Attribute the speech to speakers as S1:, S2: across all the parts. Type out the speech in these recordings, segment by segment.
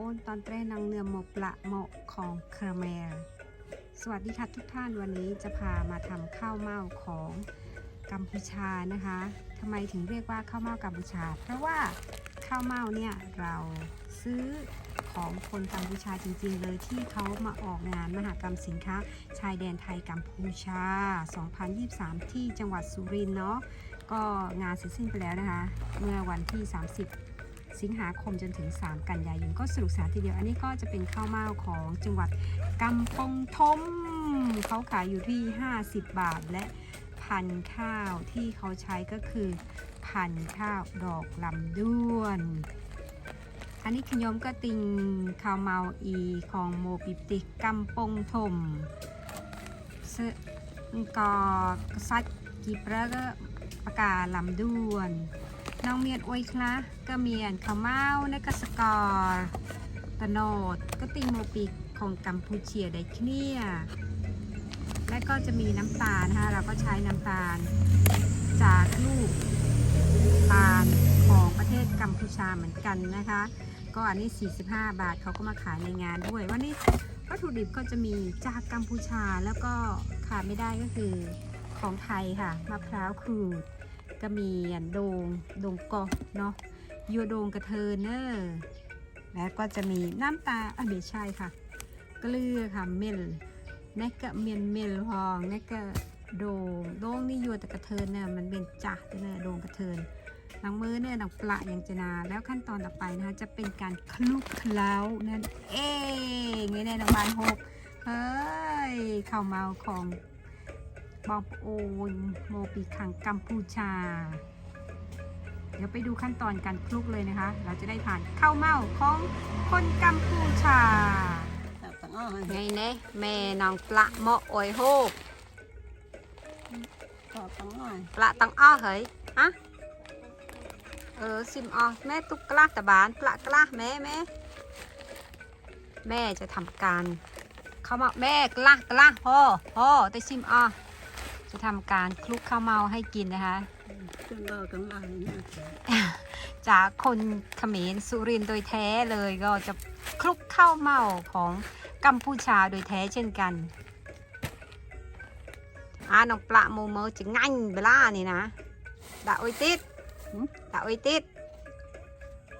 S1: อนตอนเตรนังเนื้อหมกลาเหมาะของคาเมลสวัสดีค่ะทุกท่านวันนี้จะพามาทำข้าวเม้าของกัมพูชานะคะทำไมถึงเรียกว่าข้าวเม้ากัมพูชา เพราะว่าข้าวเม้าเนี่ยเราซื้อของคนกัมพูชาจริง ๆ เลยที่เขามาออกงานมหากรรมสินค้า ชายแดนไทยกัมพูชา 2023 ที่จังหวัดสุรินทร์เนาะก็งานเสร็จสิ้นไปแล้วนะคะ เมื่อวันที่ 30 สิงหาคมจนถึง 3 กันยายนก็สนุกสนานทีเดียว อันนี้ก็จะเป็นข้าวเม่าของจังหวัดกำปงทมเขาขายอยู่ที่ 50 บาทและพันข้าวที่เขาใช้ก็คือพันข้าวดอกลำด้วน อันนี้ขยมก็ติงข้าวเมาอีของโมปิติกกำปงทมก็ซัดกีเปรก็ปากาลำด้วน น้องเมียนอวยคละก็เมียนข้าวเมาในกสกอร์ตะโนดก็ติงโมปิกของกัมพูเชียได้เคลียและก็จะมีน้ำตาลนะคะเราก็ใช้น้ำตาล จากลูกตาลของประเทศกัมพูชาเหมือนกันนะคะ ก็อันนี้ 45 บาทเขาก็มาขายในงานด้วย วันนี้วัตถุดิบก็จะมีจากกัมพูชาแล้วก็ขาดไม่ได้ก็คือของไทยค่ะมะพร้าวขูด ก็มีอันโดงโดงกอเนาะยูโดงกระเทินเนอร์แล้วก็จะมีน้ำตาอะไม่ใช่ค่ะ เกลือค่ะเมลนกกะเมียนเมลพองนกกะโดงโดงนี่ยูแต่กระเทินเนี่ยมันเป็นจ่าเนอร์โดงกระเทินหนังมือเนี่ยหนังปลาอย่างจนา แล้วขั้นตอนต่อไปนะคะจะเป็นการคลุกเคล้านั่นเองนี่ในหนังบานหกเฮ้ยข้าวเมาของ บอบโอนโมปีขังกัมพูชา เดี๋ยวไปดูขั้นตอนการคลุกเลยนะคะ เราจะได้ผ่านข้าวเม่าของคนกัมพูชา
S2: Dạ, tặng ơi
S1: ไงเนะแม่น้องปลาหมอโอยโฮก
S2: có tặng ơi
S1: ปลาตังอ้อเฮ้ยฮะเออซิมอ้อแม่ตุกกล้าตะบานปลากล้าแม่แม่แม่จะทำการข้าวเมาแม่กล้ากล้าพ่อพ่อแต่ซิมอ้อ จะทำการคลุกข้าวเมาให้กินนะคะ
S2: chân đo tặng ơi nha
S1: จากคนเขมรสุรินทร์โดยแท้เลยก็จะคลุกข้าวเม่าของกัมพูชาโดยแท้เช่นกันอ่าน้องปลาโมเมอจะง่ายเวลานี่นะดาโอยติด
S2: หืม
S1: ดาโอยติด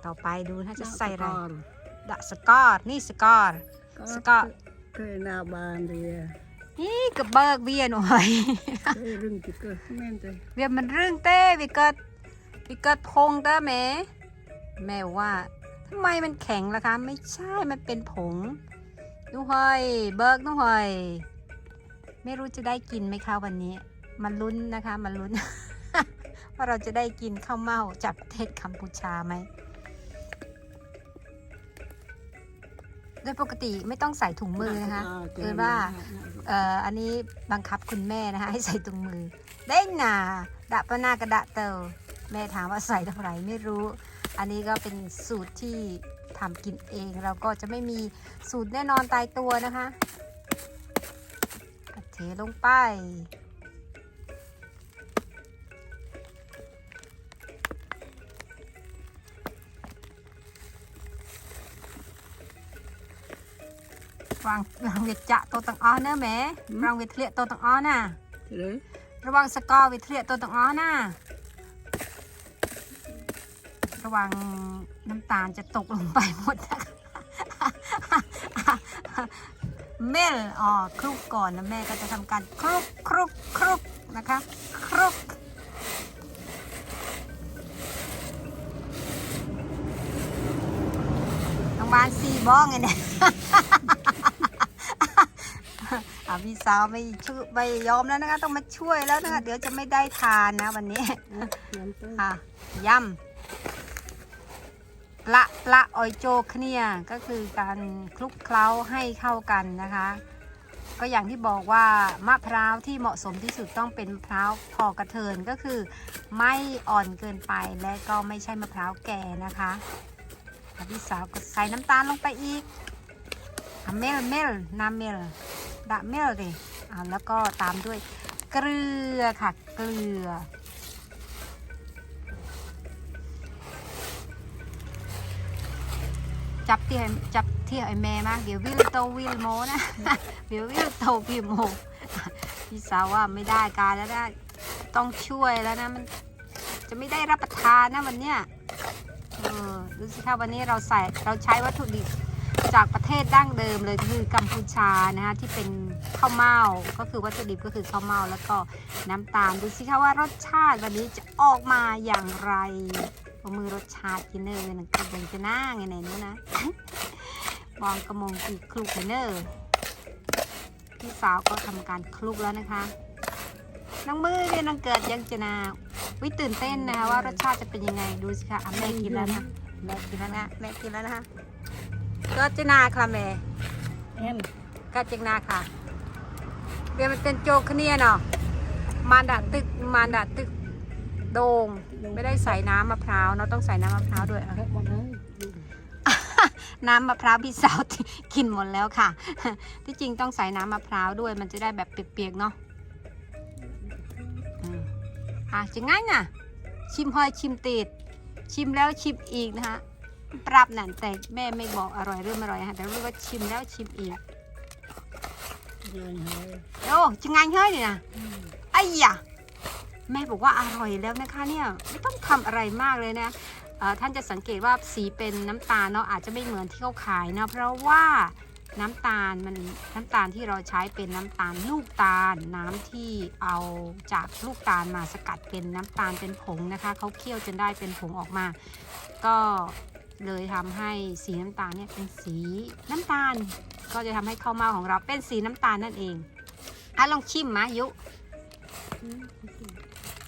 S1: ต่อไปดูถ้าจะ
S2: Dạ,
S1: ใส่อะไร
S2: con.
S1: ดาสกอร์นี่สกอร์
S2: có
S1: Sao con?
S2: cái- cái nào bàn thì
S1: นี่กระเบิกเวียนหน่อย
S2: cái rừng chỉ cơ men đây
S1: เวียนมันเรื่องเต้วิเกิดวิเกิดพงเต้แม่แม่ว่าทำไมมันแข็งล่ะคะ ไม่ใช่มันเป็นผงนุ้งหอย เบิกนุ้งหอย ไม่รู้จะได้กินไหมคะวันนี้ มันลุ้นนะคะ มันลุ้น ว่าเราจะได้กินข้าวเม่าจากประเทศกัมพูชาไหม โดยปกติไม่ต้องใส่ถุงมือนะคะ
S2: Dạ,
S1: เกินว่าเอ่ออันนี้บังคับคุณแม่นะคะให้ใส่ถุงมือ ได้หนาดะปะนากระดะเตาแม่ถามว่าใส่เท่าไหร่ไม่รู้ อันนี้ก็เป็นสูตรที่ทำกินเองเราก็จะไม่มีสูตรแน่นอนตายตัวนะคะเทลงไป วางวางเวทจะโตวตังอ้อเนอะแหม่วางเวทเลียโตวตังอ้อน่ะ
S2: thì đấy
S1: ระวังสกอร์เวทเลียโตวตังอ้อน่ะระวังน้ำตาลจะตกลงไปหมดนะคะเมลอ๋อคลุกก่อนนะแม่ก็จะทำการคลุกคลุกคลุกนะคะคลุกน้องบ้านซีบ้องไงเนี่ยอะ พี่สาวไม่ช่วยไม่ยอมแล้วนะคะ ต้องมาช่วยแล้วนะคะ เดี๋ยวจะไม่ได้ทานนะวันนี้
S2: nhắm tới
S1: ค่ะยำปละปละออยโจกเนี่ยก็คือการคลุกเคล้าให้เข้ากันนะคะ ก็อย่างที่บอกว่ามะพร้าวที่เหมาะสมที่สุดต้องเป็นมะพร้าวพอกระเทินก็คือ ไม่อ่อนเกินไปและก็ไม่ใช่มะพร้าวแก่นะคะอะพี่สาวก็ใส่น้ำตาลลงไปอีกอะเมลเมลน้ำเมล ดะเมลเลยอะแล้วก็ตามด้วยเกลือค่ะ เกลือจจับเที่ยวจับเที่ยวไอแม่มากเดี๋ยววิลโตวิลโมนะ เดี๋ยววิลโตวิลโมพี่สาวว่าไม่ได้การแล้วได้ต้องช่วยแล้วนะมันจะไม่ได้รับประทานนะวันเนี้ยเออดูสิคะวันนี้เราใส่เราใช้วัตถุดิบ จากประเทศดั้งเดิมเลยคือกัมพูชานะคะที่เป็นข้าวเม่าก็คือวัตถุดิบก็คือข้าวเม่าแล้วก็น้ำตาลดูสิคะว่ารสชาติวันนี้จะออกมาอย่างไรเอามือรสชาติกินเนอร์นะก็ยังจะหน้าไงไหนนู้นนะมองกระมงกีคลุกเนอร์พี่สาวก็ทำการคลุกแล้วนะคะน้องมือเนี่ยน้องเกิดยังจะนาวิตื่นเต้นนะคะว่ารสชาติจะเป็นยังไงดูสิคะอะแม่กินแล้วนะแม่กินแล้วนะแม่กินแล้วนะคะ ก็จะนาค่ะแม่
S2: เอ็ม
S1: ก็จะนาค่ะเรียนมันเป็นโจกเนี่ยเนาะมานดาตึกมานดาตึกโดงไม่ได้ใส่น้ำมะพร้าวเนาะต้องใส่น้ำมะพร้าวด้วยอะ
S2: แค่วันนั้น
S1: น้ำมะพร้าวพี่สาวกินหมดแล้วค่ะ ที่จริงต้องใส่น้ำมะพร้าวด้วย มันจะได้แบบเปียกๆเนาะอืมอะจะง่ายน่ะชิมหอยชิมติด ชิมแล้วชิมอีกนะคะ ปรับนั่นแต่แม่ไม่บอกอร่อยหรือไม่อร่อยค่ะแต่รู้ว่าชิมแล้วชิมอีก
S2: เรียนหาย
S1: โอ้จะง่ายเฮ้ยนี่นะไอ้ยะแม่บอกว่าอร่อยแล้วนะคะเนี่ยไม่ต้องทำอะไรมากเลยนะเอ่อท่านจะสังเกตว่าสีเป็นน้ำตาลเนาะอาจจะไม่เหมือนที่เขาขายเนาะเพราะว่าน้ำตาลมันน้ำตาลที่เราใช้เป็นน้ำตาลลูกตาลน้ำที่เอาจากลูกตาลมาสกัดเป็นน้ำตาลเป็นผงนะคะเขาเคี่ยวจนได้เป็นผงออกมา ก็ เลยทำให้สีน้ำตาลเนี่ยเป็นสีน้ำตาล ก็จะทำให้ข้าวเม่าของเราเป็นสีน้ำตาลนั่นเองอะลองชิมมายุ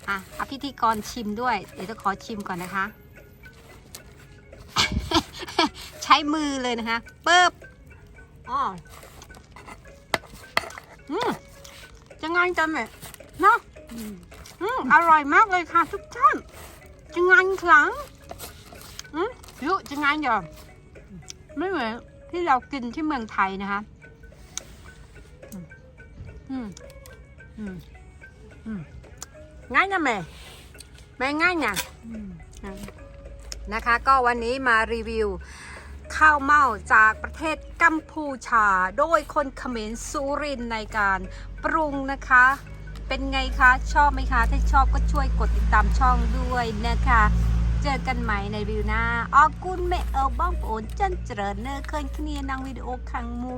S1: อะเอาพิธีกรชิมด้วย เดี๋ยวจะขอชิมก่อนนะคะ ใช้มือเลยนะคะเปิบอ๋ออืมจะงานจังเลยเนาะ
S2: อืม
S1: อร่อยมากเลยค่ะทุกท่านจะงานครั้ง ยุจะงานเดี๋ยวไม่เหมือนที่เรากินที่เมืองไทยนะคะ อืม อืม อืม ง่ายนะแม่ แม่ง่ายนะนะคะ ก็วันนี้มารีวิวข้าวเม่าจากประเทศกัมพูชา โดยคนเขมรสุรินในการปรุงนะคะ เป็นไงคะ ชอบไหมคะ ถ้าชอบก็ช่วยกดติดตามช่องด้วยนะคะ เจอกันใหม่ในวิวหน้าออกุนแม่เอลบ้องโอนจันเจริญเนอร์เคยเคลียนางวิดีโอคังมู